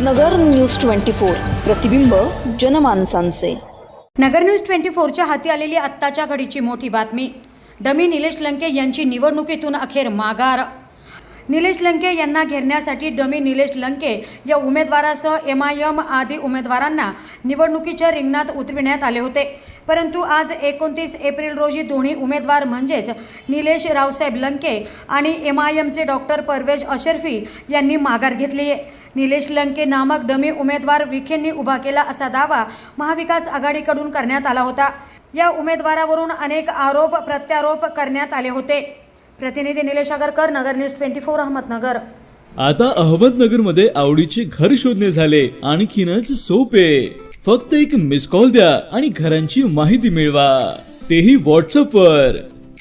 नगर news twenty four. प्रतिबिंब जनमानसांचे. नगर news twenty फोरच्या हाती आलेली आत्ताच्या घडीची मोठी बातमी. डमी निलेश लंके यांची निवडणुकीतून अखेर माघार. निलेश लंके यांना घेरण्यासाठी डमी निलेश लंके या उमेदवारासह एम आय एम आदी उमेदवारांना निवडणुकीच्या रिंगणात उतरविण्यात आले होते. परंतु आज एकोणतीस एप्रिल रोजी दोन्ही उमेदवार म्हणजेच निलेश रावसाहेब लंके आणि एम आय एमचे डॉक्टर परवेज अशरफी यांनी माघार घेतली आहे निलेश लंके नामक डमी उमेदवार विखेंनी उभा केला असा दावा महाविकास आघाडीकडून करण्यात आला होता. या उमेदवारावरून अनेक आरोप प्रत्यारोप करण्यात आले होते. प्रतिनिधी Nilesh Agarkar Nagar news twenty four Ahmednagar. आता अहमदनगरमध्ये आवडीचे घर शोधणे झाले. आणखीनच सोपे. फक्त एक मिस कॉल द्या आणि घरांची माहिती मिळवा. तेही व्हॉट्सअप वर.